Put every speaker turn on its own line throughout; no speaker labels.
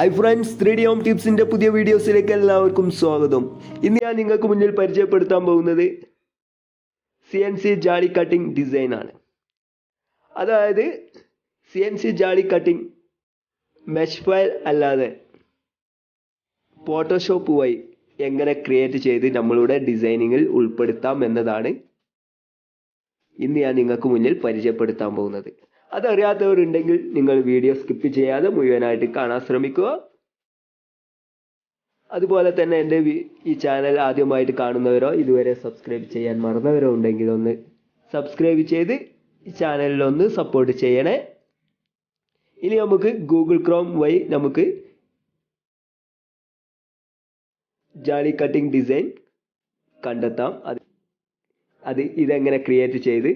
Hi friends three D home ടിപ്സിന്റെ പുതിയ വീഡിയോസിലേക്ക് എല്ലാവർക്കും സ്വാഗതം. ഇന്ന് ഞാൻ നിങ്ങൾക്ക് മുന്നിൽ പരിചയപ്പെടുത്താൻ പോകുന്നത് C N C jali cutting ഡിസൈനാണ് അതായത് C N C jali cutting mesh file അല്ലാതെ ഫോട്ടോഷോപ്പ് വഴി എങ്ങനെ ക്രിയേറ്റ് ചെയ്ത് നമ്മളുടെ ഡിസൈനിങ്ങിൽ ഉൾപ്പെടുത്താം എന്നതാണ് ഇന്ന് ഞാൻ നിങ്ങൾക്ക് മുന്നിൽ പരിചയപ്പെടുത്താൻ പോകുന്നത്. അതറിയാത്തവരുണ്ടെങ്കിൽ നിങ്ങൾ വീഡിയോ സ്കിപ്പ് ചെയ്യാതെ മുഴുവനായിട്ട് കാണാൻ ശ്രമിക്കുക. അതുപോലെ തന്നെ എന്റെ ഈ ചാനൽ ആദ്യമായിട്ട് കാണുന്നവരോ ഇതുവരെ സബ്സ്ക്രൈബ് ചെയ്യാൻ മറന്നവരോ ഉണ്ടെങ്കിൽ ഒന്ന് സബ്സ്ക്രൈബ് ചെയ്ത് ഈ ചാനലിൽ ഒന്ന് സപ്പോർട്ട് ചെയ്യണേ. ഇനി നമുക്ക് ഗൂഗിൾ ക്രോം വഴി നമുക്ക് ജാലി കട്ടിംഗ് ഡിസൈൻ കണ്ടെത്താം. അത് അത് ഇതെങ്ങനെ ക്രിയേറ്റ് ചെയ്ത്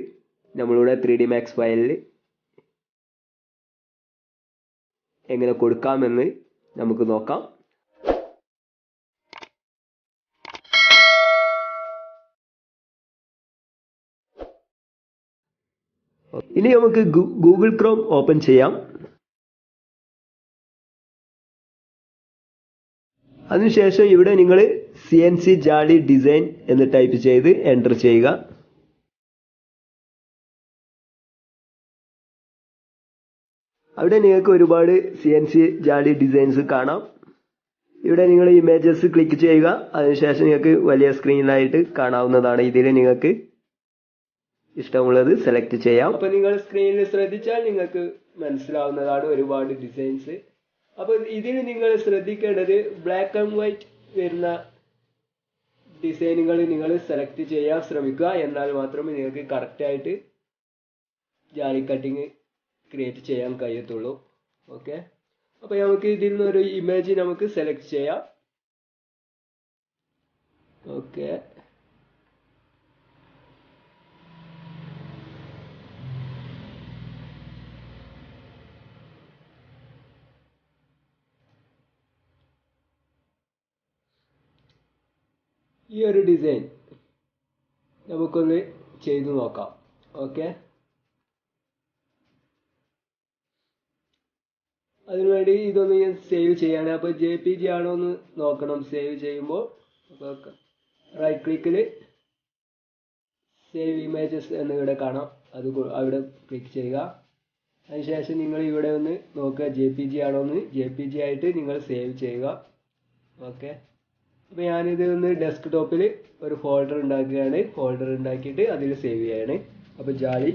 നമ്മളുടെ ത്രീ ഡി മാക്സ് ഫയലിൽ എങ്ങനെ കൊടുക്കാമെന്ന് നമുക്ക് നോക്കാം. ഇനി നമുക്ക് ഗൂഗിൾ ക്രോം ഓപ്പൺ ചെയ്യാം. അതിനുശേഷം ഇവിടെ നിങ്ങൾ C N C jali design എന്ന് ടൈപ്പ് ചെയ്ത് എന്റർ ചെയ്യുക. അവിടെ നിങ്ങൾക്ക് ഒരുപാട് C N C jali designs കാണാം. ഇവിടെ നിങ്ങൾ ഇമേജസ് ക്ലിക്ക് ചെയ്യുക. അതിനുശേഷം നിങ്ങൾക്ക് വലിയ സ്ക്രീനിലായിട്ട് കാണാവുന്നതാണ് ഇതിൽ നിങ്ങൾക്ക് ഇഷ്ടമുള്ളത് സെലക്ട് ചെയ്യാം. അപ്പൊ നിങ്ങൾ സ്ക്രീനിൽ ശ്രദ്ധിച്ചാൽ നിങ്ങൾക്ക് മനസ്സിലാവുന്നതാണ് ഒരുപാട് ഡിസൈൻസ് അപ്പൊ ഇതിൽ നിങ്ങൾ ശ്രദ്ധിക്കേണ്ടത് ബ്ലാക്ക് ആൻഡ് വൈറ്റ് വരുന്ന ഡിസൈനുകൾ നിങ്ങൾ സെലക്ട് ചെയ്യാൻ ശ്രമിക്കുക. എന്നാൽ മാത്രമേ നിങ്ങൾക്ക് കറക്റ്റായിട്ട് ജാലി കട്ടിങ് ക്രിയേറ്റ് ചെയ്യാൻ കഴിയത്തുള്ളൂ. ഓക്കെ അപ്പോൾ നമുക്ക് ഇതിൽ നിന്നൊരു ഇമേജ് നമുക്ക് സെലക്ട് ചെയ്യാം. ഓക്കെ ഈ ഒരു ഡിസൈൻ നമുക്കൊന്ന് ചെയ്തു നോക്കാം. ഓക്കെ അതിനുവേണ്ടി ഇതൊന്ന് ഞാൻ സേവ് ചെയ്യാണ്. അപ്പോൾ ജെ പി ജി ആണോ എന്ന് നോക്കണം. സേവ് ചെയ്യുമ്പോൾ അപ്പോൾ റൈറ്റ് ക്ലിക്കിൽ സേവ് ഇമേജസ് എന്നിവിടെ കാണാം. അത് അവിടെ ക്ലിക്ക് ചെയ്യുക. അതിനുശേഷം നിങ്ങൾ ഇവിടെ ഒന്ന് നോക്കുക ജെ പി ജി ആണോ എന്ന്. ജെ പി ജി ആയിട്ട് നിങ്ങൾ സേവ് ചെയ്യുക. ഓക്കെ അപ്പോൾ ഞാനിത് ഒന്ന് ഡെസ്ക്ടോപ്പിൽ ഒരു ഫോൾഡർ ഉണ്ടാക്കുകയാണ്. ഫോൾഡർ ഉണ്ടാക്കിയിട്ട് അതിൽ സേവ് ചെയ്യാണ്. അപ്പോൾ ജാലി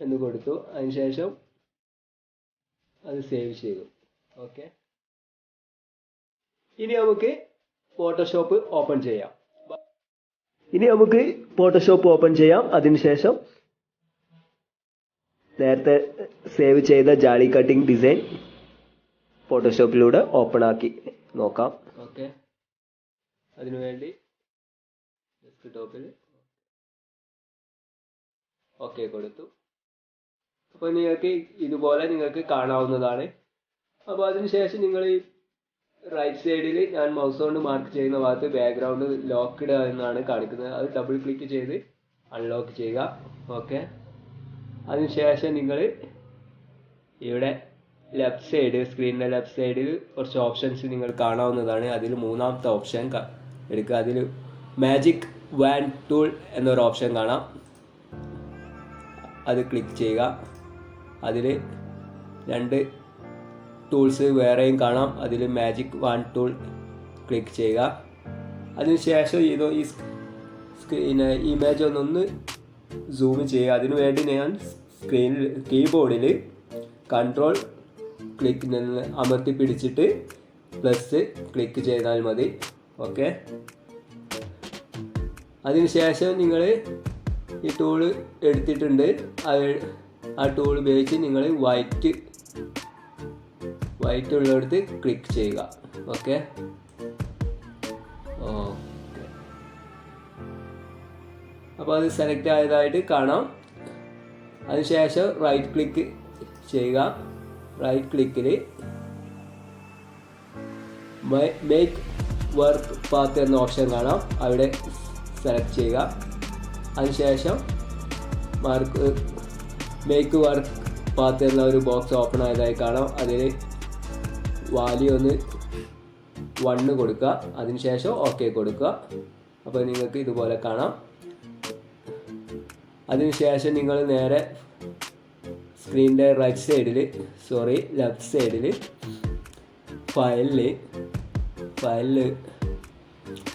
എന്ന് കൊടുത്തു. അതിനുശേഷം അത് സേവ് ചെയ്തു. ഓക്കെ ഇനി നമുക്ക് ഫോട്ടോഷോപ്പ് ഓപ്പൺ ചെയ്യാം. ഇനി നമുക്ക് ഫോട്ടോഷോപ്പ് ഓപ്പൺ ചെയ്യാം. അതിനുശേഷം നേരത്തെ സേവ് ചെയ്ത ജാളി കട്ടിംഗ് ഡിസൈൻ ഫോട്ടോഷോപ്പിലൂടെ ഓപ്പൺ ആക്കി നോക്കാം. ഓക്കെ അതിനുവേണ്ടി ഡെസ്ക്ടോപ്പിൽ ഓക്കെ കൊടുത്തു. അപ്പോൾ നിങ്ങൾക്ക് ഇതുപോലെ നിങ്ങൾക്ക് കാണാവുന്നതാണ്. അപ്പോൾ അതിനുശേഷം നിങ്ങൾ ഈ റൈറ്റ് സൈഡിൽ ഞാൻ മൗസ് കൊണ്ട് മാർക്ക് ചെയ്യുന്ന ഭാഗത്ത് ബാക്ക്ഗ്രൗണ്ട് ലോക്ക്ഡ് എന്നാണ് കാണിക്കുന്നത്. അത് ഡബിൾ ക്ലിക്ക് ചെയ്ത് അൺലോക്ക് ചെയ്യുക. ഓക്കെ അതിനുശേഷം നിങ്ങൾ ഇവിടെ ലെഫ്റ്റ് സൈഡ് സ്ക്രീനിന്റെ ലെഫ്റ്റ് സൈഡിൽ കുറച്ച് ഓപ്ഷൻസ് നിങ്ങൾ കാണാവുന്നതാണ്. അതിൽ മൂന്നാമത്തെ ഓപ്ഷൻ എടുക്കുക. അതിൽ മാജിക് വാൻ ടൂൾ എന്നൊരു ഓപ്ഷൻ കാണാം. അത് ക്ലിക്ക് ചെയ്യുക. അതിൽ രണ്ട് ടൂൾസ് വേറെയും കാണാം. അതിൽ മാജിക് വൺ ടൂൾ ക്ലിക്ക് ചെയ്യുക. അതിനുശേഷം ഇത് ഈ സ്ക്രീൻ ഇമേജ് ഒന്നൊന്ന് സൂം ചെയ്യുക. അതിനു വേണ്ടി ഞാൻ സ്ക്രീനിൽ കീബോർഡിൽ കൺട്രോൾ ക്ലിക്ക് അമർത്തി പിടിച്ചിട്ട് പ്ലസ് ക്ലിക്ക് ചെയ്താൽ മതി. ഓക്കെ അതിനുശേഷം നിങ്ങൾ ഈ ടൂൾ എടുത്തിട്ടുണ്ട്. അത് ആ ടൂൾ ഉപയോഗിച്ച് നിങ്ങൾ വൈറ്റ് വൈറ്റ് ഉള്ളിടത്ത് ക്ലിക്ക് ചെയ്യുക. ഓക്കെ ഓക്കെ അപ്പോൾ അത് സെലക്ട് ആയതായിട്ട് കാണാം. അതിനുശേഷം റൈറ്റ് ക്ലിക്ക് ചെയ്യുക. റൈറ്റ് ക്ലിക്കിൽ മേക്ക് വർക്ക് പാത്ത് എന്ന ഓപ്ഷൻ കാണാം. അവിടെ സെലക്ട് ചെയ്യുക. അതിനുശേഷം മാർക്ക് മേക്ക് വർക്ക് പാത്ത് എന്ന ഒരു ബോക്സ് ഓപ്പൺ ആയതായി കാണാം. അതിൽ വാല്യൂ ഒന്ന് വണ്ണ് കൊടുക്കുക. അതിനുശേഷം ഓക്കെ കൊടുക്കുക. അപ്പോൾ നിങ്ങൾക്ക് ഇതുപോലെ കാണാം. അതിനുശേഷം നിങ്ങൾ നേരെ സ്ക്രീനിന്റെ റൈറ്റ് സൈഡിൽ സോറി ലെഫ്റ്റ് സൈഡിൽ ഫയലിൽ ഫയലിൽ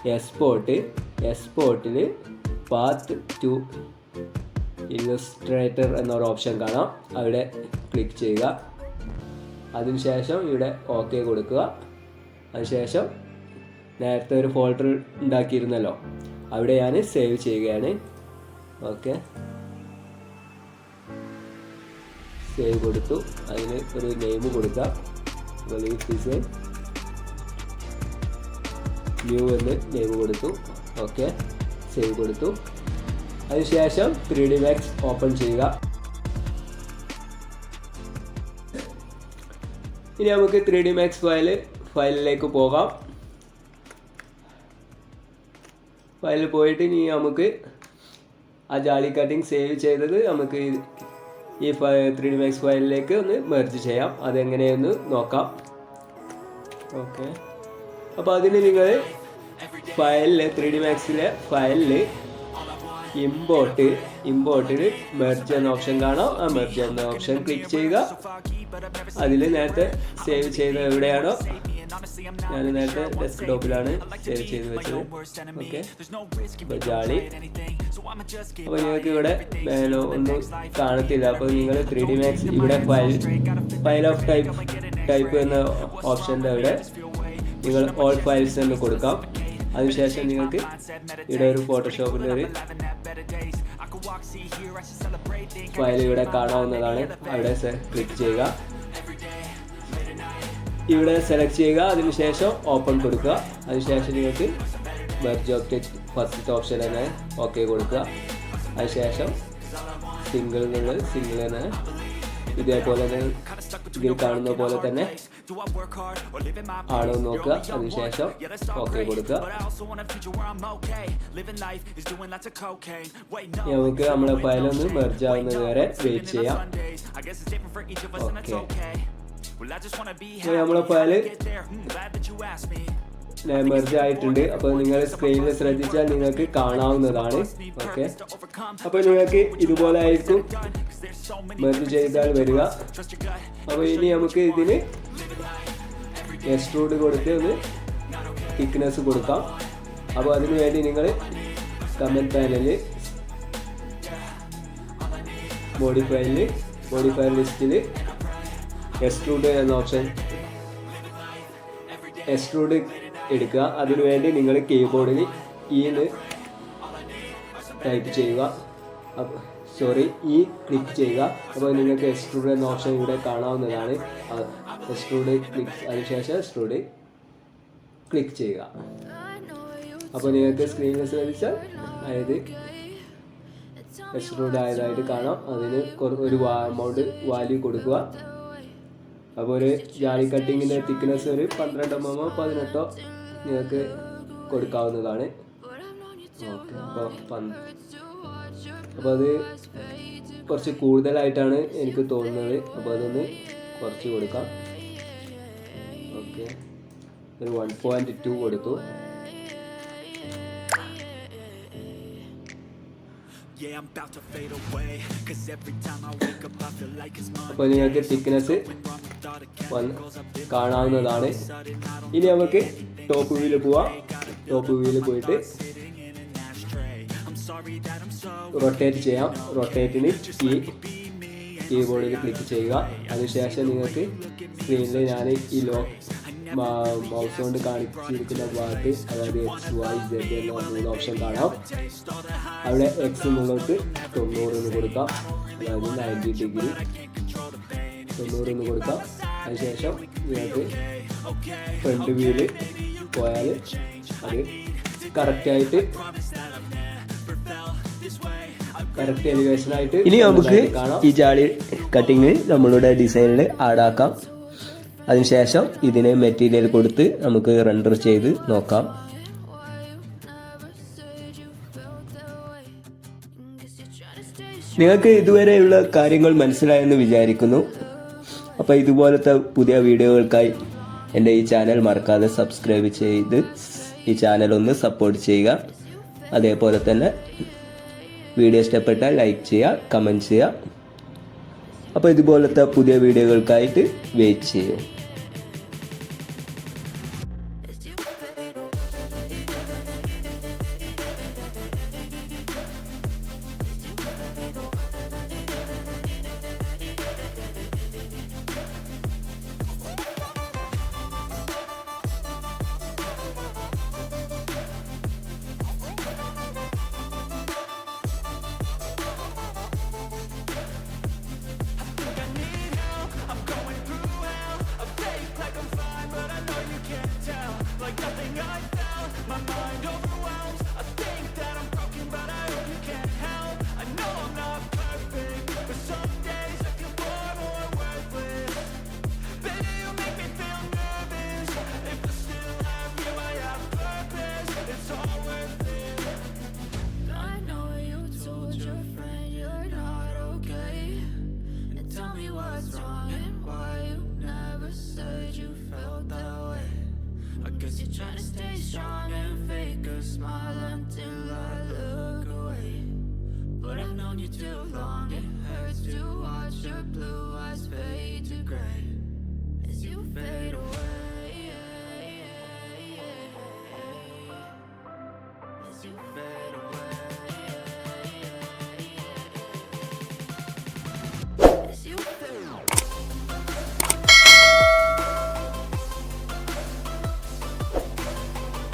എക്സ്പോർട്ട് എക്സ്പോർട്ടിൽ പാത്ത് ടു ഇല്ലസ്ട്രേറ്റർ എന്നൊരു ഓപ്ഷൻ കാണാം. അവിടെ ക്ലിക്ക് ചെയ്യുക. അതിനുശേഷം ഇവിടെ ഓക്കെ കൊടുക്കുക. അതിനുശേഷം നേരത്തെ ഒരു ഫോൾഡർ ഉണ്ടാക്കിയിരുന്നല്ലോ. അവിടെ ഞാൻ സേവ് ചെയ്യുകയാണ്. ഓക്കെ സേവ് കൊടുത്തു. അതിന് ഒരു നെയിം ഡിസൈൻ ന്യൂ എന്ന് നെയിം കൊടുത്തു. ഓക്കെ സേവ് കൊടുത്തു. അതിനുശേഷം ത്രീ ഡി മാക്സ് ഓപ്പൺ ചെയ്യുക. ഇനി നമുക്ക് ത്രീ ഡി മാക്സ് ഫയൽ ഫയലിലേക്ക് പോകാം. ഫയലിൽ പോയിട്ട് ഇനി നമുക്ക് ആ ജാലി കട്ടിങ് സേവ് ചെയ്തത് നമുക്ക് ഈ- ത്രീ ഡി മാക്സ് ഫയലിലേക്ക് ഒന്ന് മെർജ് ചെയ്യാം. അതെങ്ങനെയെന്ന് നോക്കാം. ഓക്കെ. അപ്പോൾ അതിന് നിങ്ങൾ ഫയലിൽ ത്രീ ഡി മാക്സിലെ ഫയലിൽ ഇമ്പോർട്ട് ഇമ്പോർട്ടിൽ മെർജ് എന്ന ഓപ്ഷൻ കാണാം. ആ മെർജ് എന്ന ഓപ്ഷൻ ക്ലിക്ക് ചെയ്യുക. അതിൽ നേരത്തെ സേവ് ചെയ്ത എവിടെയാണോ? ഞാൻ നേരത്തെ ഡെസ്ക്ടോപ്പിലാണ് സേവ് ചെയ്ത് വെച്ചത്. ഓക്കെ ബജാളി ജാളി. അപ്പോൾ നിങ്ങൾക്ക് ഇവിടെ മേലോ ഒന്നും കാണത്തില്ല. അപ്പോൾ നിങ്ങൾ ത്രീ ഡി മാക്സ് ഇവിടെ file file of type type എന്ന ഓപ്ഷന്റെ അവിടെ നിങ്ങൾ ഓൾ ഫയൽസ് എന്ന് കൊടുക്കാം. അതിനുശേഷം നിങ്ങൾക്ക് ഇവിടെ ഒരു ഫോട്ടോഷോപ്പിന്റെ ഒരു ഫയൽ ഇവിടെ കാണാവുന്നതാണ്. അവിടെ ക്ലിക്ക് ചെയ്യുക. ഇവിടെ സെലക്ട് ചെയ്യുക. അതിനുശേഷം ഓപ്പൺ കൊടുക്കുക. അതിനുശേഷം നിങ്ങൾക്ക് മെർജ് ഒബ്ജക്റ്റ് ഫസ്റ്റ് ഓപ്ഷൻ തന്നെ ഓക്കെ കൊടുക്കുക. അതിനുശേഷം സിംഗിൾ നിങ്ങൾ സിംഗിൾ തന്നെ ഇതേപോലെ തന്നെ ഇതിൽ കാണുന്ന പോലെ തന്നെ എന്ന് നോക്കുക. അതിനുശേഷം ഓക്കെ കൊടുക്കുക. നമുക്ക് നമ്മുടെ ഫയലൊന്ന് മെർജ് ആവുന്നത് വരെ വെയിറ്റ് ചെയ്യാം. ഓക്കെ നമ്മളെ ഫയൽ മെർജ് ആയിട്ടുണ്ട് അപ്പോൾ നിങ്ങൾ സ്ക്രീനിൽ ശ്രദ്ധിച്ചാൽ നിങ്ങൾക്ക് കാണാവുന്നതാണ്. ഓക്കെ. അപ്പോൾ നിങ്ങൾക്ക് ഇതുപോലെ ആയിരിക്കും മെർജ് ചെയ്താൽ വരിക. അപ്പോൾ ഇനി നമുക്ക് ഇതിന് എക്സ്ട്രൂഡ് കൊടുത്ത് ഒന്ന് തിക്നെസ് കൊടുക്കാം. അപ്പോൾ അതിനു വേണ്ടി നിങ്ങൾ കമന്റ് പാനലിൽ ബോഡി ഫയലിൽ ബോഡി മോഡിഫയർ ലിസ്റ്റിൽ എക്സ്ട്രൂഡ് എന്ന ഓപ്ഷൻ എക്സ്ട്രൂഡ് എടുക്കുക. അതിനുവേണ്ടി നിങ്ങൾ കീബോർഡിൽ ഈന്ന് ടൈപ്പ് ചെയ്യുക. സോറി ഈ ക്ലിക്ക് ചെയ്യുക. അപ്പോൾ നിങ്ങൾക്ക് എക്സ്ട്രൂഡ് എന്ന ഓപ്ഷൻ ഇവിടെ കാണാവുന്നതാണ്. എക്സ്ട്രൂഡ് ക്ലിക്ക് അതിനുശേഷം എക്സ്ട്രൂഡ് ക്ലിക്ക് ചെയ്യുക. അപ്പോൾ നിങ്ങൾക്ക് സ്ക്രീനിൽ ശ്രദ്ധിച്ചാൽ അതായത് എക്സ്ട്രൂഡ് ആയതായിട്ട് കാണാം. അതിന് ഒരു എമൗണ്ട് വാല്യൂ കൊടുക്കുക. അപ്പോൾ ഒരു ജാലി കട്ടിങ്ങിന്റെ തിക്നെസ് ഒരു പന്ത്രണ്ട് എം എമ്മോ പതിനെട്ടോ നിങ്ങൾക്ക് കൊടുക്കാവുന്നതാണ്. ഓക്കെ അപ്പോൾ അപ്പോൾ അത് കുറച്ച് കൂടുതലായിട്ടാണ് എനിക്ക് തോന്നുന്നത്. അപ്പോൾ അതൊന്ന് കുറച്ച് കൊടുക്കാം. ഓക്കെ ഒരു വൺ പോയിന്റ് ടു കൊടുത്തു. അപ്പോൾ നിങ്ങൾക്ക് തിക്നെസ് വന്ന് കാണാവുന്നതാണ്. ഇനി നമുക്ക് ടോപ്പ് വ്യൂവിൽ പോവാം. ടോപ്പ് വ്യൂവിൽ പോയിട്ട് റൊട്ടേറ്റ് ചെയ്യാം. റൊട്ടേറ്റിന് ഈ കീബോർഡിൽ ക്ലിക്ക് ചെയ്യുക. അതിനുശേഷം നിങ്ങൾക്ക് സ്ക്രീനിൽ ഞാൻ ഈ ലോ മൗസ് കൊണ്ട് കാണിച്ചിരിക്കുന്ന ഭാഗത്ത് അതായത് എക്സ് വൈ ജെഡ് എന്ന മൂന്ന് ഓപ്ഷൻ കാണാം. അവിടെ എക്സ് എന്നുള്ളത് തൊണ്ണൂറ് എന്ന് കൊടുക്കാം. അതായത് നയന്റി ഡിഗ്രി തൊണ്ണൂറ് എന്ന് കൊടുക്കാം. അതിനുശേഷം നിങ്ങൾക്ക് ഫ്രണ്ട് വ്യൂൽ പോയാൽ അത് കറക്റ്റായിട്ട് കറക്റ്റ് എലിവേഷൻ ആയിട്ട്
ഇനി നമുക്ക് ഈ ജാളി കട്ടിങ് നമ്മളുടെ ഡിസൈനിൽ ആഡാക്കാം അതിനുശേഷം ഇതിനെ മെറ്റീരിയൽ കൊടുത്ത് നമുക്ക് റെൻഡർ ചെയ്ത് നോക്കാം.
നിങ്ങൾക്ക് ഇതുവരെയുള്ള കാര്യങ്ങൾ മനസ്സിലായെന്ന് വിചാരിക്കുന്നു. അപ്പോൾ ഇതുപോലത്തെ പുതിയ വീഡിയോകൾക്കായി എന്റെ ഈ ചാനൽ മറക്കാതെ സബ്സ്ക്രൈബ് ചെയ്ത് ഈ ചാനൽ ഒന്ന് സപ്പോർട്ട് ചെയ്യുക. അതേപോലെ തന്നെ വീഡിയോ ഇഷ്ടപ്പെട്ടാൽ ലൈക്ക് ചെയ്യുക കമന്റ് ചെയ്യുക. അപ്പോൾ ഇതുപോലത്തെ പുതിയ വീഡിയോകൾക്കായിട്ട് വെയിറ്റ് ചെയ്യും.
Your blue eyes fade to gray as you fade away. As you fade